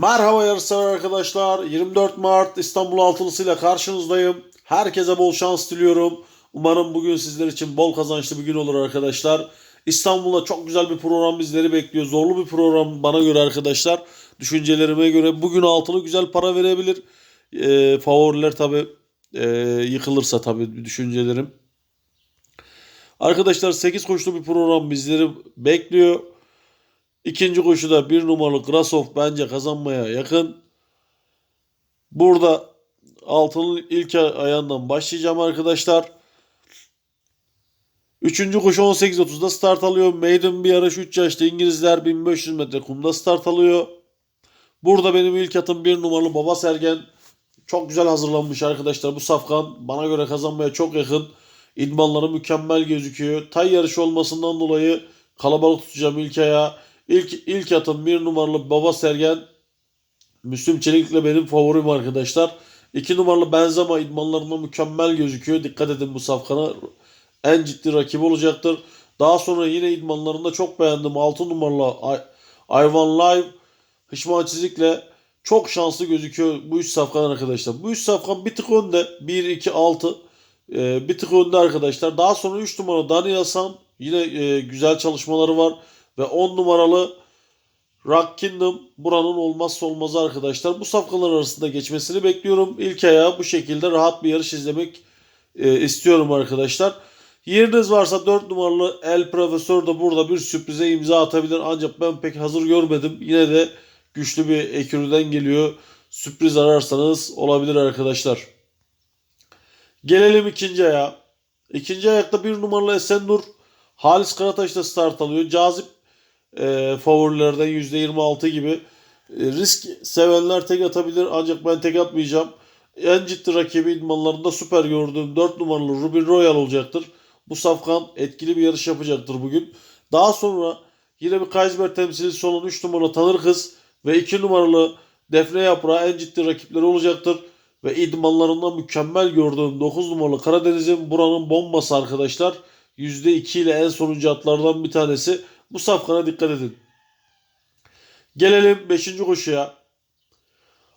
Merhaba yarışsever arkadaşlar. 24 Mart İstanbul Altılısı ile karşınızdayım. Herkese bol şans diliyorum. Umarım bugün sizler için bol kazançlı bir gün olur arkadaşlar. İstanbul'da çok güzel bir program bizleri bekliyor. Zorlu bir program bana göre arkadaşlar. Düşüncelerime göre bugün altılı güzel para verebilir. Ee, favoriler tabi yıkılırsa tabi düşüncelerim. Arkadaşlar 8 koşulu bir program bizleri bekliyor. İkinci koşuda bir numaralı Grasov bence kazanmaya yakın. Burada altının ilk ayağından başlayacağım arkadaşlar. Üçüncü koşu 18.30'da start alıyor. Maiden bir yarış 3 yaşlı İngilizler 1500 metre kumda start alıyor. Burada benim ilk atım bir numaralı Baba Sergen. Çok güzel hazırlanmış arkadaşlar. Bu safkan bana göre kazanmaya çok yakın. İdmanları mükemmel gözüküyor. Tay yarışı olmasından dolayı kalabalık tutacağım ilk ayağı. İlk, ilk atım bir numaralı Baba Sergen. Müslüm Çelik'le benim favorim arkadaşlar. İki numaralı Benzema idmanlarında mükemmel gözüküyor. Dikkat edin bu safkana. En ciddi rakip olacaktır. Daha sonra yine idmanlarında çok beğendim. 6 numaralı Ivan Live Hışman Çizik'le çok şanslı gözüküyor bu üç safkan arkadaşlar. Bu üç safkan bir tık önde. 1, 2, 6. Ee, bir tık önde arkadaşlar. Daha sonra 3 numara Daniel Sam. Yine e, güzel çalışmaları var. Ve 10 numaralı Rock Kingdom buranın olmazsa olmazı arkadaşlar. Bu safkalar arasında geçmesini bekliyorum. İlk ayağı bu şekilde rahat bir yarış izlemek e, istiyorum arkadaşlar. Yeriniz varsa 4 numaralı El Profesör de burada bir sürprize imza atabilir. Ancak ben pek hazır görmedim. Yine de güçlü bir ekürüden geliyor. Sürpriz ararsanız olabilir arkadaşlar. Gelelim ikinci ayağa. İkinci ayakta bir numaralı Esendur Halis Karataş da start alıyor. Cazip e, favorilerden %26 gibi. E, risk sevenler tek atabilir ancak ben tek atmayacağım. En ciddi rakibi idmanlarında süper gördüğüm 4 numaralı Rubin Royal olacaktır. Bu safkan etkili bir yarış yapacaktır bugün. Daha sonra yine bir Kaysberg temsilcisi olan 3 numaralı Tanır Kız ve 2 numaralı Defne Yaprağı en ciddi rakipleri olacaktır. Ve idmanlarında mükemmel gördüğüm 9 numaralı Karadeniz'in buranın bombası arkadaşlar. %2 ile en sonuncu atlardan bir tanesi. Bu safkana dikkat edin. Gelelim 5. koşuya.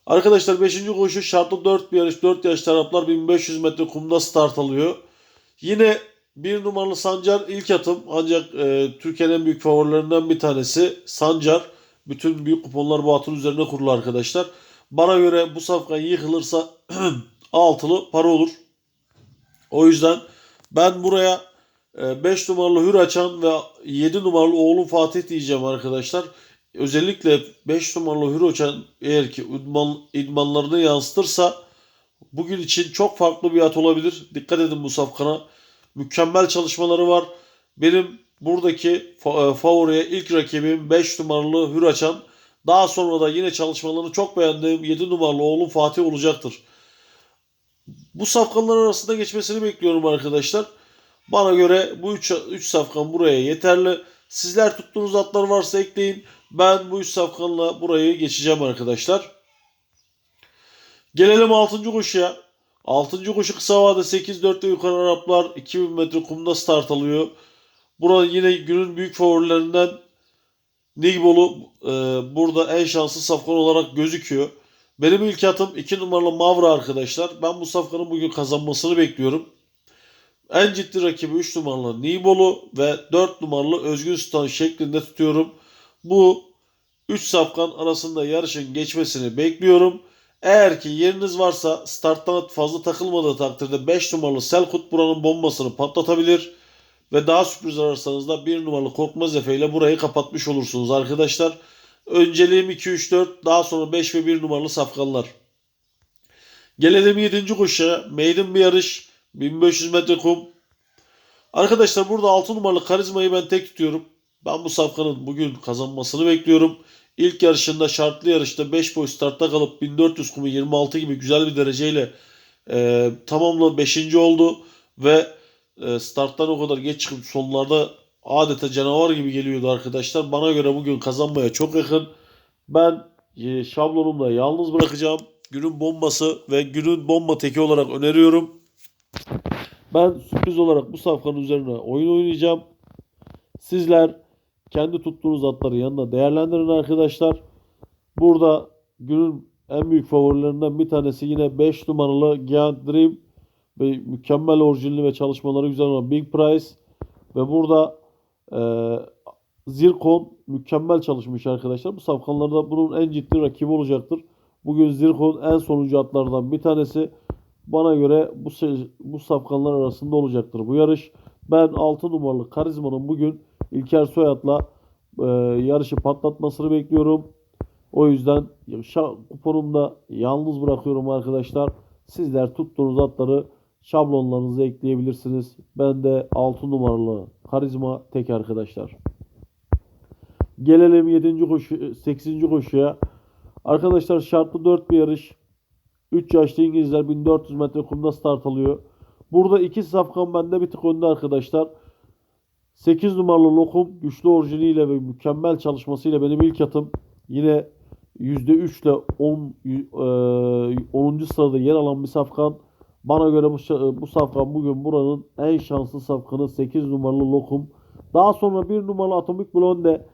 Arkadaşlar 5. koşu şartlı 4 bir yarış. 4 yaş taraflar 1500 metre kumda start alıyor. Yine bir numaralı Sancar ilk atım ancak e, Türkiye'nin en büyük favorilerinden bir tanesi Sancar. Bütün büyük kuponlar bu atın üzerine kurulu arkadaşlar. Bana göre bu safkan yıkılırsa altılı para olur. O yüzden ben buraya 5 numaralı Hür Açan ve 7 numaralı oğlum Fatih diyeceğim arkadaşlar. Özellikle 5 numaralı Hür Açan eğer ki idman, idmanlarını yansıtırsa bugün için çok farklı bir at olabilir. Dikkat edin bu safkana. Mükemmel çalışmaları var. Benim buradaki favoriye ilk rakibim 5 numaralı Hür Açan. Daha sonra da yine çalışmalarını çok beğendiğim 7 numaralı oğlum Fatih olacaktır. Bu safkanlar arasında geçmesini bekliyorum arkadaşlar. Bana göre bu 3 3 safkan buraya yeterli. Sizler tuttuğunuz atlar varsa ekleyin. Ben bu 3 safkanla burayı geçeceğim arkadaşlar. Gelelim 6. koşuya. 6. koşu kısa vade 8-4'te yukarı Araplar 2000 metre kumda start alıyor. Burada yine günün büyük favorilerinden Nigbolu e, burada en şanslı safkan olarak gözüküyor. Benim ilk atım 2 numaralı Mavra arkadaşlar. Ben bu safkanın bugün kazanmasını bekliyorum. En ciddi rakibi 3 numaralı Nibolu ve 4 numaralı Özgün Sultan şeklinde tutuyorum. Bu 3 safkan arasında yarışın geçmesini bekliyorum. Eğer ki yeriniz varsa starttan fazla takılmadığı takdirde 5 numaralı Selkut buranın bombasını patlatabilir. Ve daha sürpriz ararsanız da 1 numaralı Korkmaz Efe ile burayı kapatmış olursunuz arkadaşlar. Önceliğim 2, 3, 4 daha sonra 5 ve 1 numaralı safkanlar. Gelelim 7. koşuya. Maiden bir yarış. 1500 metre kum. Arkadaşlar burada 6 numaralı karizmayı ben tek tutuyorum. Ben bu safkanın bugün kazanmasını bekliyorum. İlk yarışında şartlı yarışta 5 boy startta kalıp 1400 kumu 26 gibi güzel bir dereceyle e, tamamla 5. oldu. Ve e, starttan o kadar geç çıkıp sonlarda adeta canavar gibi geliyordu arkadaşlar. Bana göre bugün kazanmaya çok yakın. Ben e, şablonumda yalnız bırakacağım. Günün bombası ve günün bomba teki olarak öneriyorum. Ben sürpriz olarak bu safkanın üzerine oyun oynayacağım. Sizler kendi tuttuğunuz atları yanına değerlendirin arkadaşlar. Burada günün en büyük favorilerinden bir tanesi yine 5 numaralı Giant Dream ve mükemmel orijinali ve çalışmaları güzel olan Big Price ve burada e, Zircon mükemmel çalışmış arkadaşlar. Bu safkanlarda bunun en ciddi rakibi olacaktır. Bugün Zircon en sonuncu atlardan bir tanesi. Bana göre bu bu safkanlar arasında olacaktır bu yarış. Ben 6 numaralı Karizma'nın bugün İlker Soyat'la e, yarışı patlatmasını bekliyorum. O yüzden kuponumda yalnız bırakıyorum arkadaşlar. Sizler tuttuğunuz atları şablonlarınıza ekleyebilirsiniz. Ben de 6 numaralı Karizma tek arkadaşlar. Gelelim 7. koşu 8. koşuya. Arkadaşlar şartlı 4 bir yarış. 3 yaşlı İngilizler 1400 metre kumda start alıyor. Burada iki safkan bende bir tık önde arkadaşlar. 8 numaralı Lokum güçlü orijiniyle ve mükemmel çalışmasıyla benim ilk atım. Yine %3 ile 10, e, 10. sırada yer alan bir safkan. Bana göre bu, bu safkan bugün buranın en şanslı safkanı 8 numaralı Lokum. Daha sonra 1 numaralı Atomic Blonde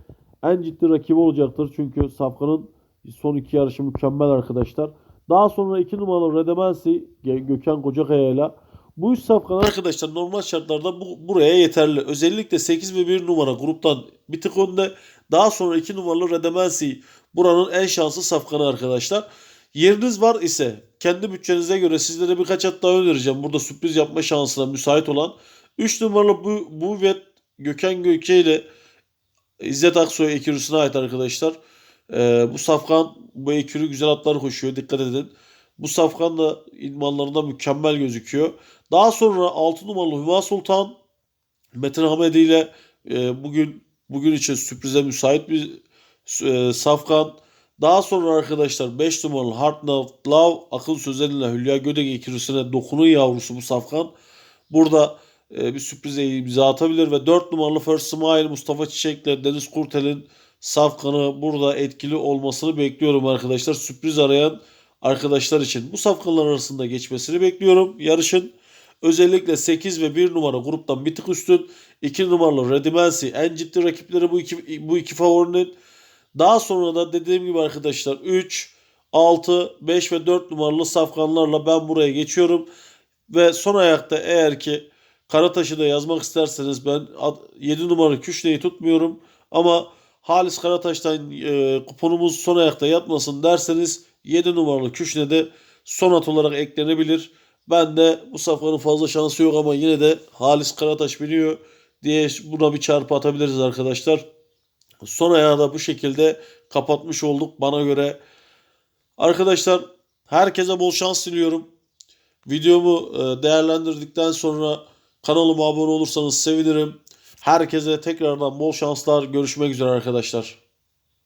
en ciddi rakibi olacaktır. Çünkü safkanın son iki yarışı mükemmel arkadaşlar. Daha sonra 2 numaralı Redemensi Gökhan Kocakaya ile bu üç safkan arkadaşlar normal şartlarda bu, buraya yeterli. Özellikle 8 ve 1 numara gruptan bir tık önde. Daha sonra 2 numaralı Redemensi buranın en şanslı safkanı arkadaşlar. Yeriniz var ise kendi bütçenize göre sizlere birkaç at daha önereceğim. Burada sürpriz yapma şansına müsait olan 3 numaralı bu, bu ve Gökhan Gökçe ile İzzet Aksoy ekürüsüne ait arkadaşlar. Ee, bu safkan bu ekürü güzel atlar koşuyor. Dikkat edin. Bu safkan da idmanlarında mükemmel gözüküyor. Daha sonra 6 numaralı Hüma Sultan Metin Hamedi ile e, bugün bugün için sürprize müsait bir e, safkan. Daha sonra arkadaşlar 5 numaralı Heart Not Love akıl sözleriyle Hülya Gödek ekürüsüne dokunun yavrusu bu safkan. Burada e, bir sürprize imza atabilir ve 4 numaralı First Smile Mustafa Çiçek'le Deniz Kurtel'in safkanı burada etkili olmasını bekliyorum arkadaşlar. Sürpriz arayan arkadaşlar için bu safkanlar arasında geçmesini bekliyorum. Yarışın özellikle 8 ve 1 numara gruptan bir tık üstün. 2 numaralı Redimensi en ciddi rakipleri bu iki, bu iki favorinin. Daha sonra da dediğim gibi arkadaşlar 3, 6, 5 ve 4 numaralı safkanlarla ben buraya geçiyorum. Ve son ayakta eğer ki Karataş'ı da yazmak isterseniz ben 7 numaralı Küşne'yi tutmuyorum. Ama Halis Karataş'tan e, kuponumuz son ayakta yatmasın derseniz 7 numaralı Küşne de son at olarak eklenebilir. Ben de bu safkanın fazla şansı yok ama yine de Halis Karataş biliyor diye buna bir çarpı atabiliriz arkadaşlar. Son ayağı da bu şekilde kapatmış olduk bana göre. Arkadaşlar herkese bol şans diliyorum. Videomu e, değerlendirdikten sonra kanalıma abone olursanız sevinirim. Herkese tekrardan bol şanslar. Görüşmek üzere arkadaşlar.